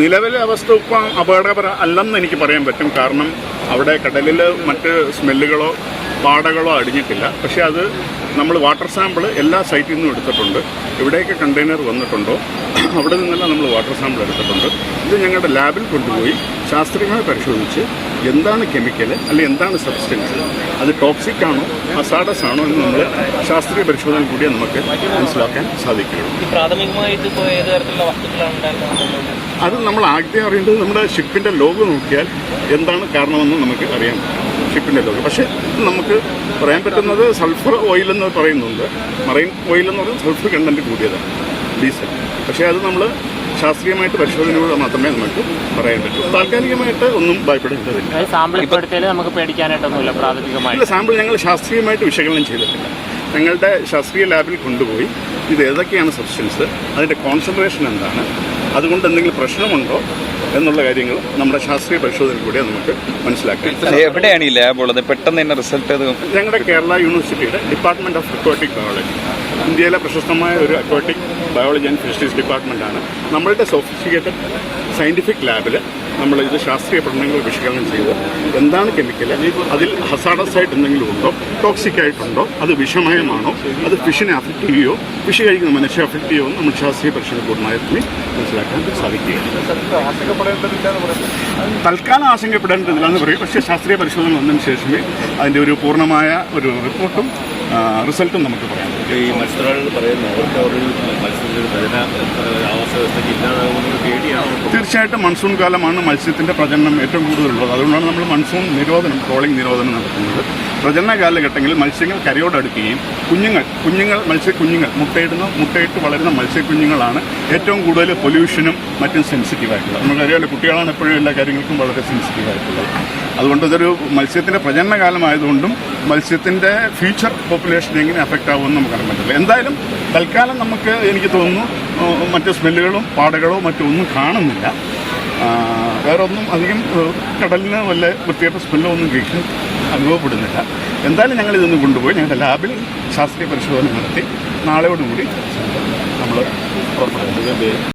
നിലവിലെ അവസ്ഥ ഇപ്പം അപകടകര അല്ലെന്ന് എനിക്ക് പറയാൻ പറ്റും. കാരണം അവിടെ കടലിൽ മറ്റ് സ്മെല്ലുകളോ പാടകളോ അടിഞ്ഞിട്ടില്ല. പക്ഷേ അത് നമ്മൾ വാട്ടർ സാമ്പിൾ എല്ലാ സൈറ്റിൽ നിന്നും എടുത്തിട്ടുണ്ട്. എവിടെയൊക്കെ കണ്ടെയ്നർ വന്നിട്ടുണ്ടോ? അവിടെ നിന്നെല്ലാം നമ്മൾ വാട്ടർ സാമ്പിൾ എടുത്തിട്ടുണ്ട്. ഇത് ഞങ്ങളുടെ ലാബിൽ കൊണ്ടുപോയി ശാസ്ത്രീയമായി പരിശോധിച്ച് എന്താണ് കെമിക്കൽ അല്ലെങ്കിൽ എന്താണ് സബ്സ്റ്റൻസ് അത് ടോക്സിക് ആണോ അസാഡസ് ആണോ എന്ന് നമ്മൾ ശാസ്ത്രീയ പരിശോധന കൂടിയേ നമുക്ക് മനസ്സിലാക്കാൻ സാധിക്കുകയുള്ളൂ. പ്രാഥമികമായിട്ട് ഏത് തരത്തിലുള്ള വസ്തുക്കളാണ് അത് നമ്മൾ ആദ്യം അറിയേണ്ടത് നമ്മുടെ ഷിപ്പിന്റെ ലോഗ് നോക്കിയാൽ എന്താണ് കാരണമെന്ന് നമുക്ക് അറിയാം ഷിപ്പിന്റെ ലോഗ് പക്ഷേ നമുക്ക് പറയാൻ പറ്റുന്നത് സൾഫർ ഓയിൽ എന്ന് പറയുന്നുണ്ട്. മറൈൻ ഓയിൽ എന്ന് പറയുന്നത് സൾഫർ കണ്ടന്റ് കൂടിയതാണ് ഡീസൽ പക്ഷേ അത് നമ്മൾ ശാസ്ത്രീയമായിട്ട് പരിശോധനയിലൂടെ മാത്രമേ നമുക്ക് പറയാൻ പറ്റൂ. താൽക്കാലികമായിട്ട് ഒന്നും ഭയപ്പെടേണ്ടതില്ല സാമ്പിൾ നമുക്ക് പേടിക്കാനായിട്ടൊന്നുമില്ല പ്രാഥമികമായി ഇല്ല സാമ്പിൾ ഞങ്ങൾ ശാസ്ത്രീയമായിട്ട് വിശകലനം ചെയ്തിട്ടില്ല. ഞങ്ങളുടെ ശാസ്ത്രീയ ലാബിൽ കൊണ്ടുപോയി ഇത് ഏതൊക്കെയാണ് സബ്സ്റ്റൻസ് അതിന്റെ കോൺസെൻട്രേഷൻ എന്താണ്? അതുകൊണ്ട് എന്തെങ്കിലും പ്രശ്നമുണ്ടോ? എന്നുള്ള കാര്യങ്ങൾ നമ്മുടെ ശാസ്ത്രീയ പരിശോധന കൂടി നമുക്ക് മനസ്സിലാക്കാം. എവിടെയാണ് ഈ ലാബ് ഉള്ളത്? പെട്ടെന്ന് തന്നെ റിസൾട്ട് ഞങ്ങളുടെ കേരള യൂണിവേഴ്സിറ്റിയുടെ ഡിപ്പാർട്ട്മെന്റ് ഓഫ് അക്വാട്ടിക് ബയോളജി ഇന്ത്യയിലെ പ്രശസ്തമായ ഒരു അക്വാട്ടിക് ബയോളജി ആൻഡ് ഫിഷറീസ് ഡിപ്പാർട്ട്മെന്റാണ് നമ്മളുടെ സോഫിസ്റ്റിക്കേറ്റഡ് സയന്റിഫിക് ലാബിൽ നമ്മൾ ഇത് ശാസ്ത്രീയ പഠനങ്ങൾ വിശകലനം ചെയ്ത് എന്താണ് കെമിക്കൽ അതിൽ ഹസാഡസ് ആയിട്ട് എന്തെങ്കിലും ഉണ്ടോ ടോക്സിക് ആയിട്ടുണ്ടോ അത് വിഷമയമാണോ അത് ഫിഷിനെ അഫക്റ്റ് ചെയ്യുകയോ ഫിഷ് കഴിക്കുന്ന മനുഷ്യ അഫക്റ്റ് ചെയ്യുമോ നമ്മൾ ശാസ്ത്രീയ പരിശോധന പൂർണമായിട്ട് മനസ്സിലാക്കാൻ സാധിക്കുകയാണ്. തൽക്കാലം ആശങ്കപ്പെടേണ്ടതില്ല എന്ന് പറയും. പക്ഷേ ശാസ്ത്രീയ പരിശോധന വന്നതിന് ശേഷമേ അതിന്റെ ഒരു പൂർണമായ ഒരു റിപ്പോർട്ടും റിസൾട്ടും നമുക്ക് പറയാം ഈ മത്സ്യത്തൊഴിലാളികൾ പറയുന്നു അവർക്ക് പ്രജന ആവാസ വ്യവസ്ഥയ്ക്ക് തീർച്ചയായിട്ടും മൺസൂൺ കാലമാണ് മത്സ്യത്തിന്റെ പ്രജനനം ഏറ്റവും കൂടുതലുള്ളത്. അതുകൊണ്ടാണ് നമ്മൾ മൺസൂൺ നിരോധനം ട്രോളിംഗ് നിരോധനം നടത്തുന്നത്. പ്രജനന കാലഘട്ടങ്ങളിൽ മത്സ്യങ്ങൾ കരയോടടുക്കുകയും കുഞ്ഞുങ്ങൾ കുഞ്ഞുങ്ങൾ മത്സ്യക്കുഞ്ഞുങ്ങൾ മുട്ടയിടുന്ന മുട്ടയിട്ട് വളരുന്ന മത്സ്യക്കുഞ്ഞുങ്ങളാണ് ഏറ്റവും കൂടുതൽ പൊല്യൂഷനും മറ്റും സെൻസിറ്റീവായിട്ടുള്ളത് നമുക്കറിയാമല്ലോ കുട്ടികളാണ് എപ്പോഴും എല്ലാ കാര്യങ്ങൾക്കും വളരെ സെൻസിറ്റീവായിട്ടുള്ളത് അതുകൊണ്ട് ഇതൊരു മത്സ്യത്തിന്റെ പ്രജനന കാലമായതുകൊണ്ടും മത്സ്യത്തിന്റെ ഫ്യൂച്ചർ പോപ്പുലേഷൻ എങ്ങനെ അഫക്റ്റ് ആവുമെന്ന് നമുക്കറിയാൻ പറ്റില്ല. എന്തായാലും തൽക്കാലം നമുക്ക് എനിക്ക് തോന്നുന്നു മറ്റ് സ്മെല്ലുകളോ പാടുകളോ മറ്റോ ഒന്നും കാണുന്നില്ല. വേറെ ഒന്നും അധികം കടലിന് വല്ല വൃത്തിയായിട്ട് സ്മെല്ലോ ഒന്നും കേൾക്കാൻ അനുഭവപ്പെടുന്നില്ല. എന്തായാലും ഞങ്ങൾ ഇതൊന്ന് കൊണ്ടുപോയി ഞങ്ങളുടെ ലാബിൽ ശാസ്ത്രീയ പരിശോധന നടത്തി നാളെയോടുകൂടി നമ്മൾ പുറപ്പെടുന്നത്